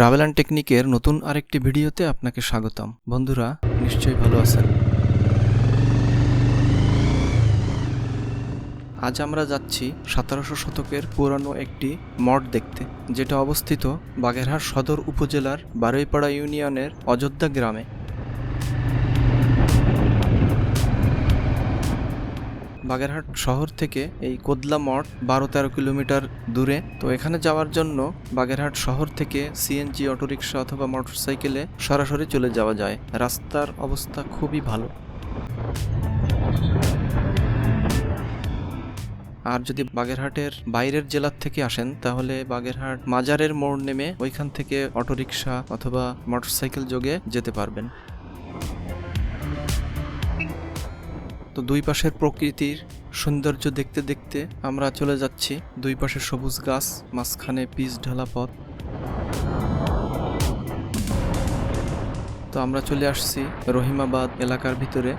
Travel and টেকনিকের নতুন আরেকটি ভিডিওতে আপনাকে স্বাগতম। বন্ধুরা, নিশ্চয়ই ভালো আছেন। আজ আমরা যাচ্ছি সতেরোশো শতকের পুরানো একটি মঠ দেখতে, যেটা অবস্থিত বাগেরহাট সদর উপজেলার বারুইপাড়া ইউনিয়নের অযোধ্যা গ্রামে। বাগেরহাট শহর থেকে এই কোদলা মঠ বারো তেরো কিলোমিটার দূরে। তো এখানে যাওয়ার জন্য বাগেরহাট শহর থেকে সিএনজি, অটোরিকশা অথবা মোটরসাইকেলে সরাসরি চলে যাওয়া যায়। রাস্তার অবস্থা খুবই ভালো। আর যদি বাগেরহাটের বাইরের জেলার থেকে আসেন, তাহলে বাগেরহাট মাজারের মোড় নেমে ওইখান থেকে অটোরিকশা অথবা মোটরসাইকেল যোগে যেতে পারবেন। তো দুই পাশের প্রকৃতির সৌন্দর্য দেখতে দেখতে আমরা চলে যাচ্ছি। দুই পাশে সবুজ গাছ, মাঝখানে পিচ ঢালা পথ। তো আমরা চলে আসছি রহিমাবাদ এলাকার ভিতরে।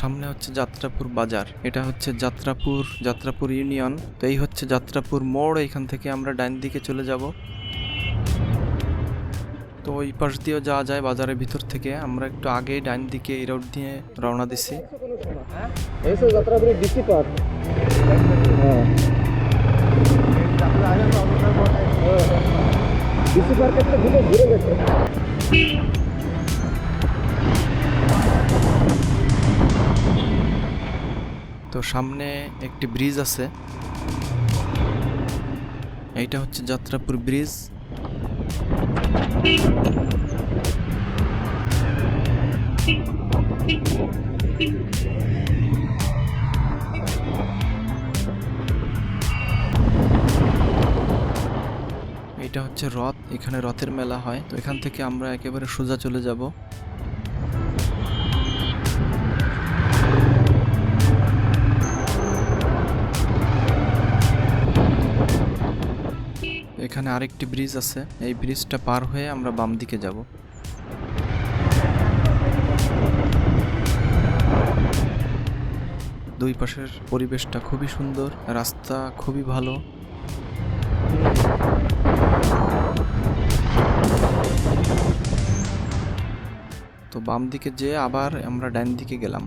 সামনে হচ্ছে যাত্রাপুর বাজার। এটা হচ্ছে যাত্রাপুর যাত্রাপুর ইউনিয়ন। তো এই হচ্ছে যাত্রাপুর মোড়, এখান থেকে আমরা ডাইন দিকে চলে যাব। তো ওই পাশ দিয়েও যাওয়া যায় বাজারের ভিতর থেকে। আমরা একটু আগে ডাইন দিকে এই রোড দিয়ে রওনা দিছি। ডিসি পার্ক ঘুরে গেছে। তো সামনে একটি ব্রিজ আছে। এইটা হচ্ছে যাত্রাপুর ব্রিজ। এটা হচ্ছে রথ, এখানে রথের মেলা হয়। তো এখান থেকে আমরা একেবারে সোজা চলে যাব। এখানে আরেকটি ব্রিজ আছে। এই ব্রিজটা পার হয়ে আমরা বাম দিকে যাব। দুই পাশের পরিবেশটা খুবই সুন্দর, রাস্তা খুবই ভালো। তো বাম দিকে যেয়ে আবার আমরা ডান দিকে গেলাম।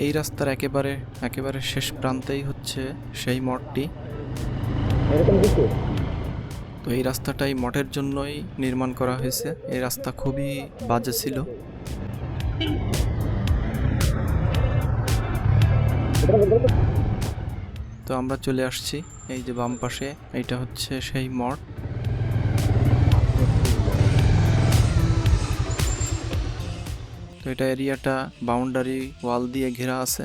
এই রাস্তার একেবারে একেবারে শেষ প্রান্তেই হচ্ছে সেই মঠটি। তো এই রাস্তাটাই মঠের জন্যই নির্মাণ করা হয়েছে। এই রাস্তা খুবই বাজে ছিল। তো আমরা চলে আসছি। এই যে বাম পাশে এইটা হচ্ছে সেই মঠ। এটা এরিয়াটা বাউন্ডারি ওয়াল দিয়ে ঘেরা আছে।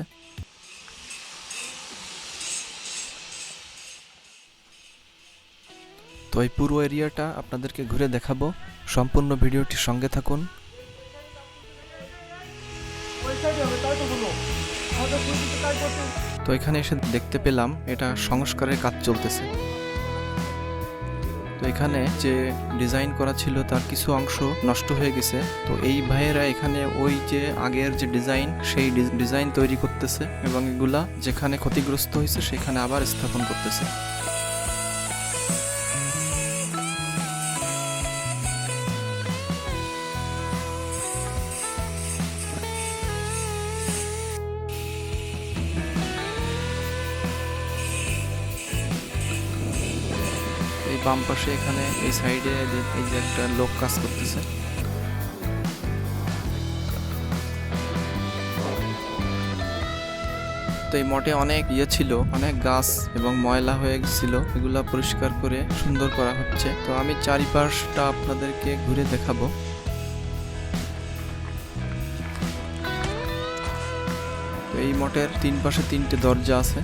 তো এই পুরো এরিয়াটা আপনাদেরকে ঘুরে দেখাবো। সম্পূর্ণ ভিডিওটির সঙ্গে থাকুন। তো এখানে এসে দেখতে পেলাম, এটা সংস্কারের কাজ চলতেছে। তো এখানে যে ডিজাইন করা ছিল তার কিছু অংশ নষ্ট হয়ে গেছে। তো এই ভাইয়েরা এখানে ওই যে আগের যে ডিজাইন সেই ডিজাইন তৈরি করতেছে এবং এগুলা যেখানে ক্ষতিগ্রস্ত হয়েছে, সেখানে আবার স্থাপন করতেছে। বাম পাশে এখানে এই সাইডে এই যে একটা লোক কাজ করতেছে। তো এই মঠে অনেক ইয়ে ছিল, অনেক গাছ এবং ময়লা হয়ে গেছিল। এগুলা পরিষ্কার করে সুন্দর করা হচ্ছে। তো আমি চারিপাশটা আপনাদেরকে ঘুরে দেখাবো। এই মঠের তিন পাশে তিনটে দরজা আছে।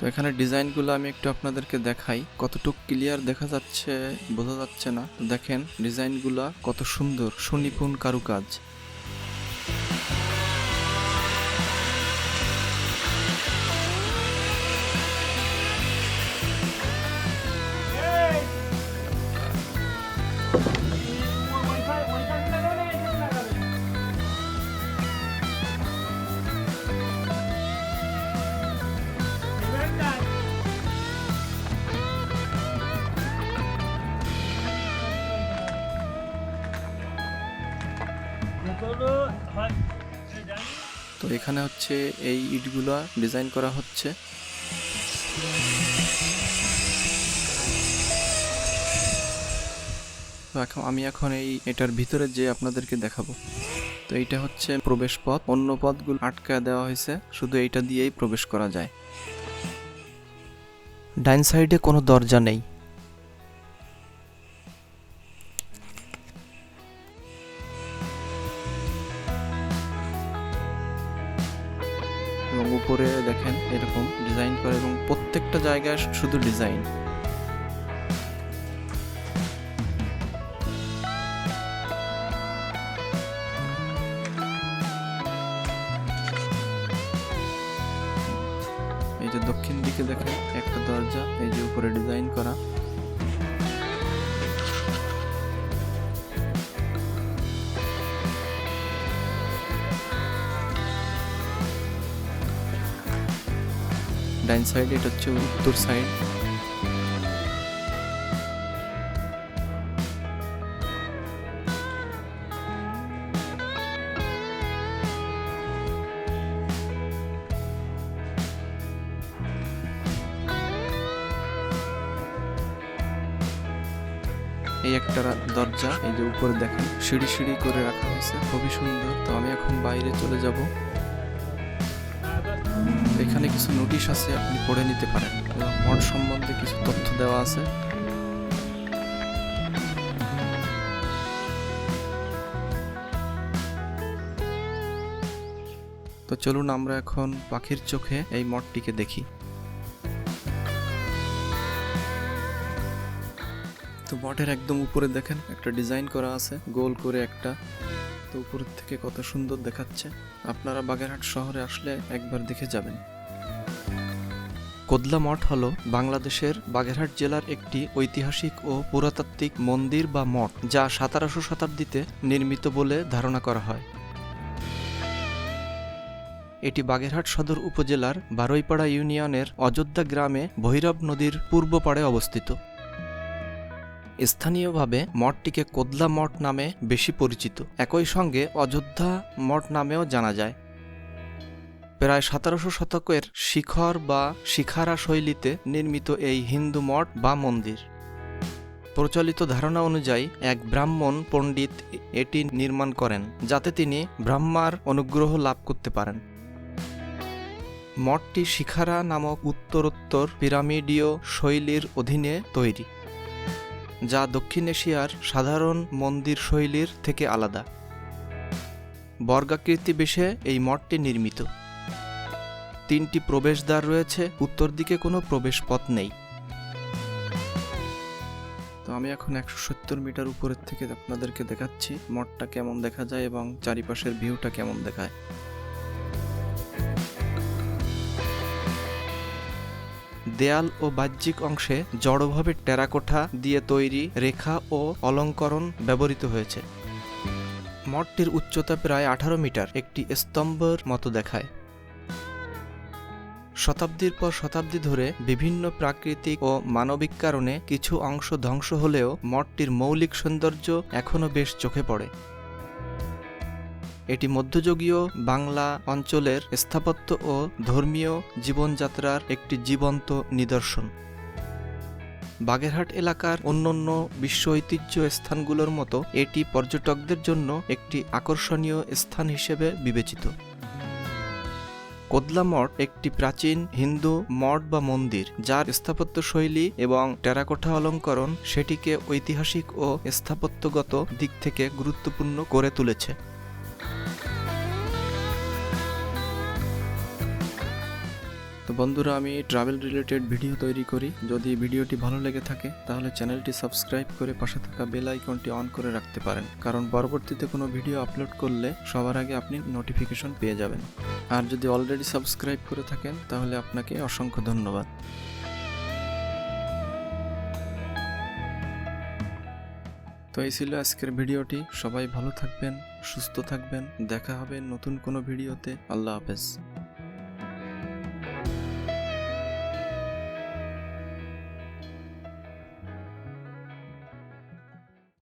তো এখানে ডিজাইনগুলো আমি একটু আপনাদেরকে দেখাই। কতটুক ক্লিয়ার দেখা যাচ্ছে, বোঝা যাচ্ছে না। দেখেন, ডিজাইনগুলো কত সুন্দর। সুনিপুণ কারুকাজ। তো এখানে হচ্ছে এই ইটগুলো ডিজাইন করা হচ্ছে। তো এখন আমি এখন এই এটার ভিতরে যে আপনাদেরকে দেখাবো। তো এইটা হচ্ছে প্রবেশ পথ। অন্য পথগুলো আটকা দেওয়া হয়েছে। শুধু এইটা দিয়েই প্রবেশ করা যায়। ডাইন সাইডে কোনো দরজা নেই। জায়গায় শুধু ডিজাইন এই যে দক্ষিণ দিকে দেখেন, একটা দরজা, এই যে উপরে ডিজাইন করা। ডাইন সাইড, এটা হচ্ছে উত্তর সাইড। এই একটা দরজা, এই যে উপরে দেখেন, সিঁড়ি সিঁড়ি করে রাখা হয়েছে, খুবই সুন্দর। তো আমি এখন বাইরে চলে যাব। এখানে কিছু নোটিশ আছে, আপনি পড়ে নিতে পারেন। এবং মঠ সম্বন্ধে কিছু তথ্য দেওয়া আছে। তো চলুন আমরা এখন পাখির চোখে এই মঠটিকে দেখি। তো মঠের একদম উপরে দেখেন, একটা ডিজাইন করা আছে, গোল করে একটা। উপরের থেকে কত সুন্দর দেখাচ্ছে, আপনারা বাগেরহাট শহরে আসলে একবার দেখে যাবেন। কোদলা মঠ হল বাংলাদেশের বাগেরহাট জেলার একটি ঐতিহাসিক ও পুরাতাত্ত্বিক মন্দির বা মঠ, যা সতেরোশো শতাব্দীতে নির্মিত বলে ধারণা করা হয়। এটি বাগেরহাট সদর উপজেলার বারৈপাড়া ইউনিয়নের অযোধ্যা গ্রামে ভৈরব নদীর পূর্ব পাড়ে অবস্থিত। স্থানীয়ভাবে মঠটিকে কোদলা মঠ নামে বেশি পরিচিত। একই সঙ্গে অযোধ্যা মঠ নামেও জানা যায়। প্রায় সতেরোশো শতকের শিখর বা শিখারা শৈলীতে নির্মিত এই হিন্দু মঠ বা মন্দির। প্রচলিত ধারণা অনুযায়ী এক ব্রাহ্মণ পণ্ডিত এটি নির্মাণ করেন, যাতে তিনি ব্রহ্মার অনুগ্রহ লাভ করতে পারেন। মঠটি শিখারা নামক উত্তরোত্তর পিরামিডীয় শৈলীর অধীনে তৈরি। যা দক্ষিণ এশিয়ার সাধারণ মন্দির শৈলীর থেকে আলাদা। বর্গাকৃতি বেশে এই মঠটি নির্মিত। তিনটি প্রবেশদ্বার রয়েছে, উত্তর দিকে কোনো প্রবেশ পথ নেই। তো আমি এখন একশো সত্তর মিটার উপরের থেকে আপনাদেরকে দেখাচ্ছি মঠটা কেমন দেখা যায় এবং চারিপাশের ভিউটা কেমন দেখায়। দেয়াল ও বাহ্যিক অংশে জড়ভাবে টেরাকোঠা দিয়ে তৈরি রেখা ও অলঙ্করণ ব্যবহৃত হয়েছে। মঠটির উচ্চতা প্রায় আঠারো মিটার, একটি স্তম্ভের মতো দেখায়। শতাব্দীর পর শতাব্দী ধরে বিভিন্ন প্রাকৃতিক ও মানবিক কারণে কিছু অংশ ধ্বংস হলেও মঠটির মৌলিক সৌন্দর্য এখনও বেশ চোখে পড়ে। এটি মধ্যযুগীয় বাংলা অঞ্চলের স্থাপত্য ও ধর্মীয় জীবনযাত্রার একটি জীবন্ত নিদর্শন। বাগেরহাট এলাকার অন্যান্য বিশ্ব ঐতিহ্য স্থানগুলোর মতো এটি পর্যটকদের জন্য একটি আকর্ষণীয় স্থান হিসেবে বিবেচিত। কোদলা মঠ একটি প্রাচীন হিন্দু মঠ বা মন্দির, যার স্থাপত্য শৈলী এবং টেরাকোঠা অলঙ্করণ সেটিকে ঐতিহাসিক ও স্থাপত্যগত দিক থেকে গুরুত্বপূর্ণ করে তুলেছে। তো বন্ধুরা, আমি ট্রাভেল রিলেটেড ভিডিও তৈরি করি। যদি ভিডিওটি ভালো লেগে থাকে, তাহলে চ্যানেলটি সাবস্ক্রাইব করে পাশে থাকা বেল আইকনটি অন করে রাখতে পারেন। কারণ পরবর্তীতে কোনো ভিডিও আপলোড করলে সবার আগে আপনি নোটিফিকেশন পেয়ে যাবেন। আর যদি অলরেডি সাবস্ক্রাইব করে থাকেন, তাহলে আপনাকে অসংখ্য ধন্যবাদ। তো এই ছিল আজকের ভিডিওটি সবাই ভালো থাকবেন, সুস্থ থাকবেন। দেখা হবে নতুন কোনো ভিডিওতে আল্লাহ হাফেজ।